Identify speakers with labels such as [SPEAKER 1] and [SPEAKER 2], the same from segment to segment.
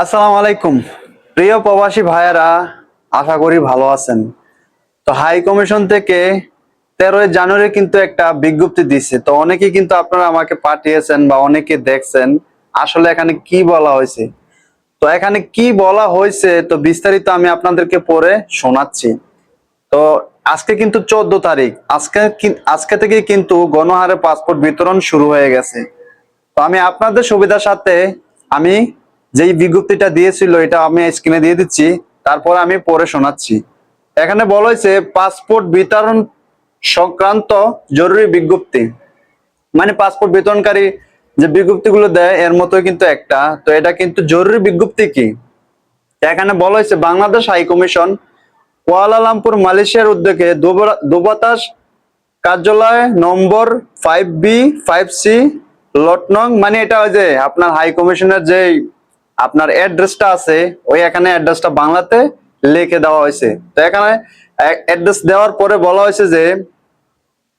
[SPEAKER 1] আসসালামু আলাইকুম। প্রিয় প্রবাসী ভাইয়েরা, আশা করি ভালো আছেন। তো হাই কমিশন থেকে তেরোই জানুয়ারি কিন্তু একটা বিজ্ঞপ্তি দিচ্ছে তো অনেকে কিন্তু আপনারা আমাকে পাঠিয়েছেন বা অনেকে দেখছেন, আসলে এখানে কি বলা হয়েছে? তো এখানে কি বলা হয়েছে, তো বিস্তারিত আমি আপনাদেরকে পরে শোনাচ্ছি। তো আজকে কিন্তু চোদ্দ তারিখ। আজকে আজকে থেকে কিন্তু গণহারে পাসপোর্ট বিতরণ শুরু হয়ে গেছে। তো আমি আপনাদের সুবিধার সাথে আমি যেই বিজ্ঞপ্তিটা দিয়েছিল, এটা আমি স্ক্রিনে দিয়ে দিচ্ছি, তারপর আমি পরে শোনাচ্ছি। এখানে বলা হয়েছে পাসপোর্ট বিতরণ সংক্রান্ত জরুরি বিজ্ঞপ্তি। মানে পাসপোর্ট বিতরণকারী যে বিজ্ঞপ্তিগুলো দেয়, এর মতো কিন্তু একটা। তো এটা কিন্তু জরুরি বিজ্ঞপ্তি কি? এখানে বলা হয়েছে, বাংলাদেশ হাই কমিশন কুয়ালালামপুর, মালয়েশিয়ার উদ্যোগে দুবা- দুবাতাস কার্যালয় নম্বর ফাইভ বি ফাইভ সি লটনং মানে এটা ওই যে আপনার হাই কমিশনের যে আপনার অ্যাড্রেসটা আছে, ওই এখানে অ্যাড্রেসটা বাংলাতে লিখে দেওয়া হয়েছে। তো এখানে অ্যাড্রেস দেওয়ার পরে বলা হয়েছে যে,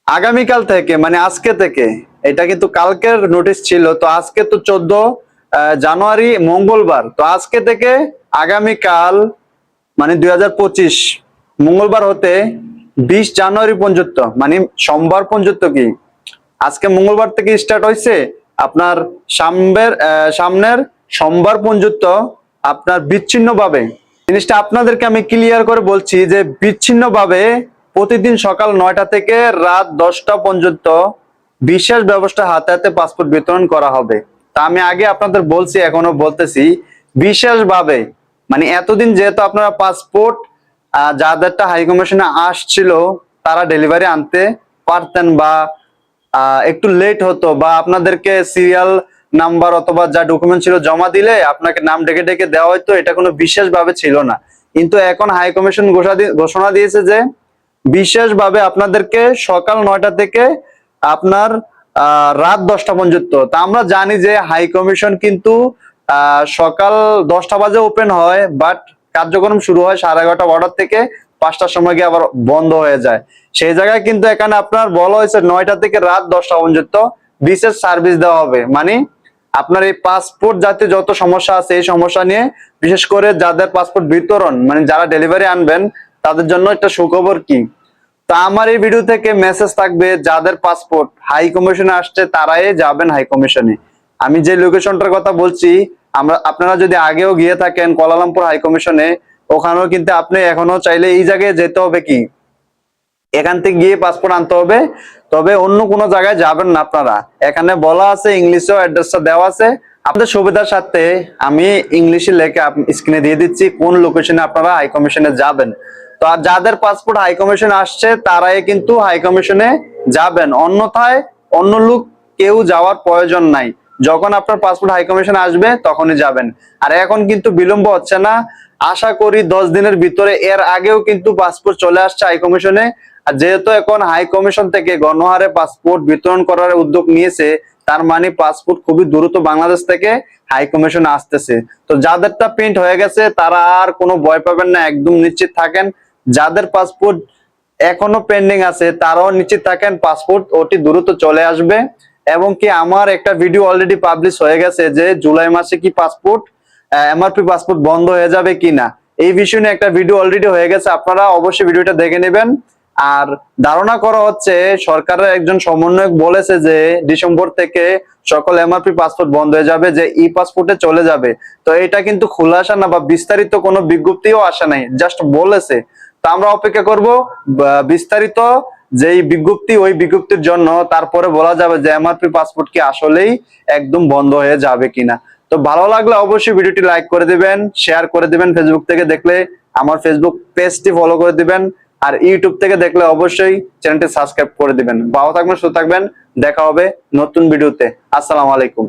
[SPEAKER 1] আগামীকাল থেকে মানে আজকে থেকে, এটা কিন্তু কালকের নোটিশ ছিল, তো আজকে তো চোদ্দ জানুয়ারি, মঙ্গলবার, তো আজকে থেকে আগামীকাল মানে দুই হাজার পঁচিশ, মঙ্গলবার হতে বিশ জানুয়ারি পর্যন্ত মানে সোমবার পর্যন্ত কি, আজকে মঙ্গলবার থেকে স্টার্ট হয়েছে, আপনার সামনের সামনের সোমবার পর্যন্ত আপনার বিচ্ছিন্ন ভাবে জিনিসটা আপনাদেরকে আমি ক্লিয়ার করে বলছি যে বিচ্ছিন্ন ভাবে প্রতিদিন সকাল নয়টা থেকে রাত দশটা পর্যন্ত বিশেষ ব্যবস্থা হাতে হাতে পাসপোর্ট বিতরণ করা হবে। তা আমি আগে আপনাদের বলছি এখনও বলতেছি। বিশেষভাবে মানে এতদিন যেহেতু আপনারা পাসপোর্ট যাদেরটা হাই কমিশনে আসছিল, তারা ডেলিভারি আনতে পারতেন বা একটু লেট হতো বা আপনাদেরকে সিরিয়াল নাম্বার অথবা যা ডকুমেন্ট ছিল জমা দিলে আপনাকে নাম ডেকে ডেকে দেওয়া হয়তো, এটা কোনো বিশেষভাবে ছিল না। কিন্তু এখন হাই কমিশন ঘোষণা দিয়েছে যে বিশেষভাবে আপনাদেরকে সকাল নয়টা থেকে আপনার রাত দশটা পর্যন্ত। তা আমরা জানি যে হাই কমিশন কিন্তু সকাল দশটা বাজে ওপেন হয় বাট কার্যক্রম শুরু হয় সাড়ে এগারোটা বারোটার থেকে পাঁচটার সময় গিয়ে আবার বন্ধ হয়ে যায়। সেই জায়গায় কিন্তু এখানে আপনার বলা হয়েছে নয়টা থেকে রাত দশটা পর্যন্ত বিশেষ সার্ভিস দেওয়া হবে। মানে আপনার এই পাসপোর্ট জাতীয় যত সমস্যা আছে, এই সমস্যা নিয়ে বিশেষ করে যাদের পাসপোর্ট বিতরণ মানে যারা ডেলিভারি আনবেন, তাদের জন্য একটা সুখবর কি? তা আমার এই ভিডিও থেকে মেসেজ থাকবে, যাদের পাসপোর্ট হাই কমিশনে আসছে, তারাই যাবেন হাই কমিশনে আমি যে লোকেশনটার কথা বলছি, আমরা, আপনারা যদি আগেও গিয়ে থাকেন, কোয়ালালামপুর হাই কমিশনে ওখানেও কিন্তু আপনি এখনও চাইলে এই জায়গায় যেতে হবে কি? এখান থেকে গিয়ে পাসপোর্ট আনতে হবে। তবে অন্য কোনো জায়গায় যাবেন না আপনারা। এখানে বলা আছে, ইংলিশেও অ্যাড্রেসটা দেওয়া আছে। আপনাদের সুবিধার সাথে আমি ইংলিশে লেখে স্ক্রিনে দিয়ে দিচ্ছি কোন লোকেশনে আপনারা হাই কমিশনে যাবেন। তো আর যাদের পাসপোর্ট হাই কমিশনে আসছে, তারাই কিন্তু হাই কমিশনে যাবেন। অন্যথায় অন্য লোক কেউ যাওয়ার প্রয়োজন নাই। যখন আপনার পাসপোর্ট হাই কমিশন আসবে, তখনই যাবেন। আর এখন কিন্তু বিলম্ব হচ্ছে না। আশা করি দশ দিনের ভিতরে, এর আগেও কিন্তু পাসপোর্ট চলে আসছে হাই কমিশনে আর যেহেতু এখন হাই কমিশন থেকে গণহারে পাসপোর্ট বিতরণ করার উদ্যোগ নিয়েছে, তার মানে পাসপোর্ট খুবই দ্রুত বাংলাদেশ থেকে হাই কমিশনে আসতেছে। তো যাদেরটা প্রিন্ট হয়ে গেছে, তারা আর কোনো ভয় পাবেন না, একদম নিশ্চিত থাকেন। যাদের পাসপোর্ট এখনও পেন্ডিং আছে, তারাও নিশ্চিত থাকেন পাসপোর্ট ওটি দ্রুত চলে আসবে। এবং কি আমার একটা ভিডিও অলরেডি পাবলিশ হয়ে গেছে যে জুলাই মাসে কি পাসপোর্ট এমআরপি পাসপোর্ট বন্ধ হয়ে যাবে কিনা। এই বিষয় নিয়ে একটা ভিডিও অলরেডি হয়ে গেছে, আপনারা অবশ্যই ভিডিওটা দেখে নেবেন। আর ধারণা করা হচ্ছে সরকারের একজন সমন্বয়ক বলেছে যে ডিসেম্বর থেকে সকল এমআরপি পাসপোর্ট বন্ধ হয়ে যাবে, যে ই পাসপোর্টে চলে যাবে। তো এটা কিন্তু খোলাসা না বা বিস্তারিত কোনো বিজ্ঞপ্তিও আসে নাই জাস্ট বলেছে। তো আমরা অপেক্ষা করব বিস্তারিত যেই বিজ্ঞপ্তি, ওই বিজ্ঞপ্তির জন্য তারপরে বলা যাবে যে এমআরপি পাসপোর্ট কি আসলেই একদম বন্ধ হয়ে যাবে কিনা। তো ভালো লাগলে অবশ্যই ভিডিওটি লাইক করে দিবেন শেয়ার করে দিবেন ফেসবুক থেকে দেখলে, আমার ফেসবুক পেজটি ফলো করে দিবেন। আর ইউটিউব থেকে দেখলে অবশ্যই চ্যানেলটি সাবস্ক্রাইব করে দিবেন। ভালো থাকবেন, সুস্থ থাকবেন। দেখা হবে নতুন ভিডিওতে। আসসালামু আলাইকুম।